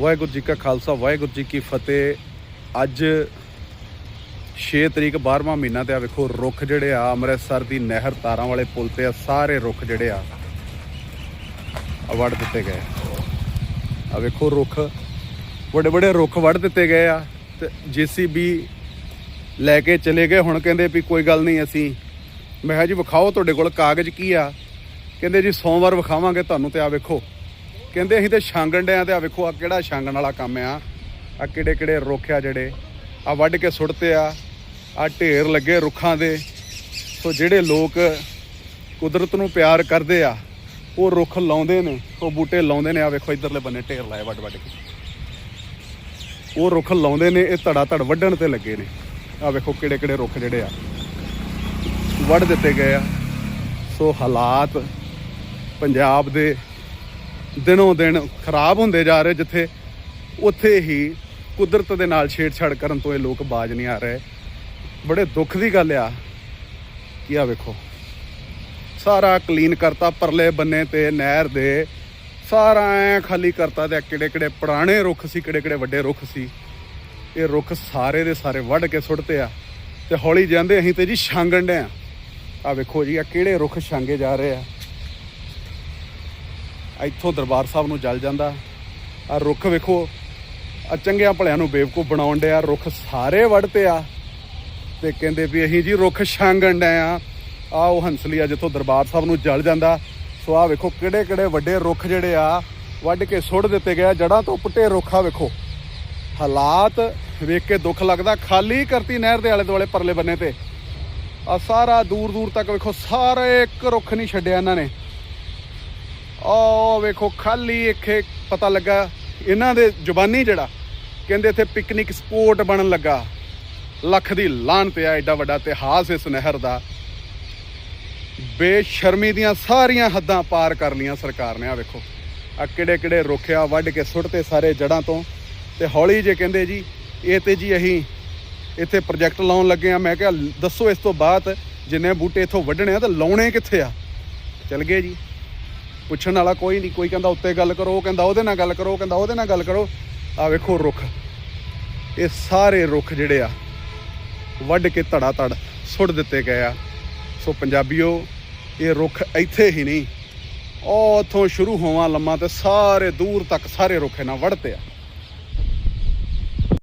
ਵਾਹਿਗੁਰੂ ਜੀ ਕਾ ਖਾਲਸਾ, ਵਾਹਿਗੁਰੂ ਜੀ ਕੀ ਫਤਿਹ। ਅੱਜ 6 ਤਰੀਕ 12ਵਾਂ ਮਹੀਨਾ ਤੇ ਆ ਵੇਖੋ, ਰੁੱਖ ਜਿਹੜੇ ਆ, ਅੰਮ੍ਰਿਤਸਰ ਦੀ ਨਹਿਰ, ਤਾਰਾਂ ਵਾਲੇ ਪੁਲ ਤੇ ਆ, ਸਾਰੇ ਰੁੱਖ ਜਿਹੜੇ ਆ ਆ ਵੱਢ ਦਿੱਤੇ ਗਏ। ਆ ਵੇਖੋ, ਰੁੱਖ ਵੱਡੇ ਵੱਡੇ ਰੁੱਖ ਵੱਢ ਦਿੱਤੇ ਗਏ ਆ ਤੇ ਜੀਸੀਬੀ ਲੈ ਕੇ ਚਲੇ ਗਏ। ਹੁਣ ਕਹਿੰਦੇ ਵੀ ਕੋਈ ਗੱਲ ਨਹੀਂ, ਅਸੀਂ, ਮੈਂ ਕਿਹਾ ਜੀ, ਵਿਖਾਓ ਤੁਹਾਡੇ ਕੋਲ ਕਾਗਜ਼ ਕੀ ਆ? ਕਹਿੰਦੇ ਜੀ, ਸੋਮਵਾਰ ਵਿਖਾਵਾਂਗੇ ਤੁਹਾਨੂੰ ਤੇ ਆ ਵੇਖੋ। ਕਹਿੰਦੇ ਅਸੀਂ ਤੇ ਛਾਂਗਣ ਡਿਆਂ ਤੇ ਆ ਵੇਖੋ ਆ ਕਿਹੜਾ ਛਾਂਗਣ ਵਾਲਾ ਕੰਮ ਆ। ਆ ਕਿਹੜੇ ਕਿਹੜੇ ਰੁੱਖ ਆ ਜਿਹੜੇ। ਆ ਵੱਢ ਕੇ ਸੁੱਟਤੇ ਆ। ਆ ਢੇਰ ਲੱਗੇ ਰੁੱਖਾਂ ਦੇ। ਸੋ ਜਿਹੜੇ ਲੋਕ ਕੁਦਰਤ ਨੂੰ ਪਿਆਰ ਕਰਦੇ ਆ, ਉਹ ਰੁੱਖ ਲਾਉਂਦੇ ਨੇ। ਉਹ ਬੂਟੇ ਲਾਉਂਦੇ ਨੇ। ਆ ਵੇਖੋ, ਇਧਰਲੇ ਬੰਨੇ ਢੇਰ ਲਾਏ ਵੱਡ ਵੱਡ ਕੇ। ਉਹ ਰੁੱਖ ਲਾਉਂਦੇ ਨੇ, ਇਹ ਧੜਾ ਧੜ ਵੱਢਣ ਤੇ ਲੱਗੇ ਨੇ। ਆ ਵੇਖੋ, ਕਿਹੜੇ ਕਿਹੜੇ ਰੁੱਖ ਜਿਹੜੇ ਆ। ਵੱਢ ਦਿੱਤੇ ਗਏ ਆ। ਸੋ ਹਾਲਾਤ ਪੰਜਾਬ ਦੇ ਦਿਨੋਂ ਦਿਨ ਖਰਾਬ ਹੁੰਦੇ ਜਾ ਰਹੇ ਜਿੱਥੇ ਉੱਥੇ ਹੀ ਕੁਦਰਤ ਦੇ ਨਾਲ ਛੇੜਛਾੜ ਕਰਨ ਤੋਂ ਇਹ ਲੋਕ ਬਾਜ ਨਹੀਂ ਆ ਰਹੇ। ਬੜੇ ਦੁੱਖ ਦੀ ਗੱਲ ਆ ਕੀ ਆ ਵੇਖੋ। ਸਾਰਾ ਕਲੀਨ ਕਰਤਾ, ਪਰਲੇ ਬੰਨੇ ਤੇ ਨਹਿਰ ਦੇ। ਸਾਰਾ ਐ ਖਾਲੀ ਕਰਤਾ ਤੇ ਕਿਹੜੇ ਕਿਹੜੇ ਪੁਰਾਣੇ ਰੁੱਖ ਸੀ, ਕਿਹੜੇ ਕਿਹੜੇ ਵੱਡੇ ਰੁੱਖ ਸੀ। ਇਹ ਰੁੱਖ ਸਾਰੇ ਦੇ ਸਾਰੇ ਵੱਢ ਕੇ ਸੁੱਟਤੇ ਆ। ਤੇ ਹੌਲੀ ਜਾਂਦੇ ਅਸੀਂ ਤੇ ਜੀ ਛਾਂਗਣ ਡੇ ਆ ਆ ਵੇਖੋ ਜੀ ਆ ਕਿਹੜੇ ਰੁੱਖ ਛਾਂਗੇ ਜਾ ਰਹੇ ਆ। ਇੱਥੋਂ ਦਰਬਾਰ ਸਾਹਿਬ ਨੂੰ ਜਲ ਜਾਂਦਾ। ਆ ਰੁੱਖ ਵੇਖੋ ਆ ਚੰਗਿਆਂ ਭਲਿਆਂ ਨੂੰ ਬੇਵਕੂਫ ਬਣਾਉਣ ਡਿਆ, ਰੁੱਖ ਸਾਰੇ ਵੱਢਤੇ ਆ। ਤੇ ਕਹਿੰਦੇ ਵੀ ਅਸੀਂ ਜੀ ਰੁੱਖ ਛਾਂਗਣ ਡੇ ਆ। ਆ ਉਹ ਹੰਸਲੀ ਆ ਜਿੱਥੋਂ ਦਰਬਾਰ ਸਾਹਿਬ ਨੂੰ ਜਲ ਜਾਂਦਾ। ਸੋ ਆ ਵੇਖੋ ਕਿਹੜੇ ਕਿਹੜੇ ਵੱਡੇ ਰੁੱਖ ਜਿਹੜੇ ਆ, ਵੱਢ ਕੇ ਸੁੱਟ ਦਿੱਤੇ ਗਏ ਆ। ਜੜਾਂ ਤੋਂ ਪੁੱਟੇ ਰੁੱਖਾ ਵੇਖੋ। ਹਾਲਾਤ ਵੇਖ ਕੇ ਦੁੱਖ ਲੱਗਦਾ। ਖਾਲੀ ਕਰਤੀ ਨਹਿਰ ਦੇ ਆਲੇ ਦੁਆਲੇ ਪਰਲੇ ਬੰਨੇ ਤੇ। ਆ ਸਾਰਾ ਦੂਰ ਦੂਰ ਤੱਕ ਵੇਖੋ, ਸਾਰੇ ਇੱਕ ਰੁੱਖ ਨਹੀਂ ਛੱਡਿਆ ਇਹਨਾਂ ਨੇ। ਉਹ ਵੇਖੋ, ਖਾਲੀ ਇੱਥੇ ਪਤਾ ਲੱਗਾ, ਇਹਨਾਂ ਦੇ ਜ਼ੁਬਾਨੀ ਜਿਹੜਾ, ਕਹਿੰਦੇ ਇੱਥੇ ਪਿਕਨਿਕ ਸਪੋਟ ਬਣਨ ਲੱਗਾ। ਲੱਖ ਦੀ ਲਾਹਨਤ ਆ ਐਡਾ ਵੱਡਾ ਇਤਿਹਾਸ ਇਸ ਨਹਿਰ ਦਾ। ਬੇਸ਼ਰਮੀ ਦੀਆਂ ਸਾਰੀਆਂ ਹੱਦਾਂ ਪਾਰ ਕਰ ਲੀਆਂ ਸਰਕਾਰ ਨੇ ਆ ਵੇਖੋ। ਆ ਕਿਹੜੇ ਕਿਹੜੇ ਰੁੱਖਿਆ ਵੱਢ ਕੇ ਸੁੱਟਤੇ ਸਾਰੇ ਜੜਾਂ ਤੋਂ। ਤੇ ਹੌਲੀ ਜੇ ਕਹਿੰਦੇ ਜੀ, ਇਹ ਤੇ ਜੀ ਅਸੀਂ ਇੱਥੇ ਪ੍ਰੋਜੈਕਟ ਲਾਉਣ ਲੱਗੇ ਆ ਮੈਂ ਕਿਹਾ, ਦੱਸੋ ਇਸ ਤੋਂ ਬਾਅਦ ਜਿੰਨੇ ਬੂਟੇ ਇੱਥੋਂ ਵੱਢਣੇ ਆ ਤਾਂ ਲਾਉਣੇ ਕਿੱਥੇ ਆ? ਚਲ ਗਏ ਜੀ। ਪੁੱਛਣ ਵਾਲਾ ਕੋਈ ਨਹੀਂ, ਕੋਈ ਕਹਿੰਦਾ ਉੱਤੇ ਗੱਲ ਕਰੋ, ਉਹ ਕਹਿੰਦਾ ਉਹਦੇ ਨਾਲ ਗੱਲ ਕਰੋ, ਉਹ ਕਹਿੰਦਾ ਉਹਦੇ ਨਾਲ ਗੱਲ ਕਰੋ। ਆ ਵੇਖੋ ਰੁੱਖ। ਇਹ ਸਾਰੇ ਰੁੱਖ ਜਿਹੜੇ ਆ, ਵੱਢ ਕੇ ਧੜਾ ਧੜ ਸੁੱਟ ਦਿੱਤੇ ਗਏ ਆ। ਸੋ ਪੰਜਾਬੀਓ, ਇਹ ਰੁੱਖ ਇੱਥੇ ਹੀ ਨਹੀਂ ਉਹ ਸ਼ੁਰੂ ਹੋਵਾਂ ਲੰਮਾ ਤੇ ਸਾਰੇ ਦੂਰ ਤੱਕ ਸਾਰੇ ਰੁੱਖ ਇਹਨਾਂ ਵੱਢਤੇ ਆ।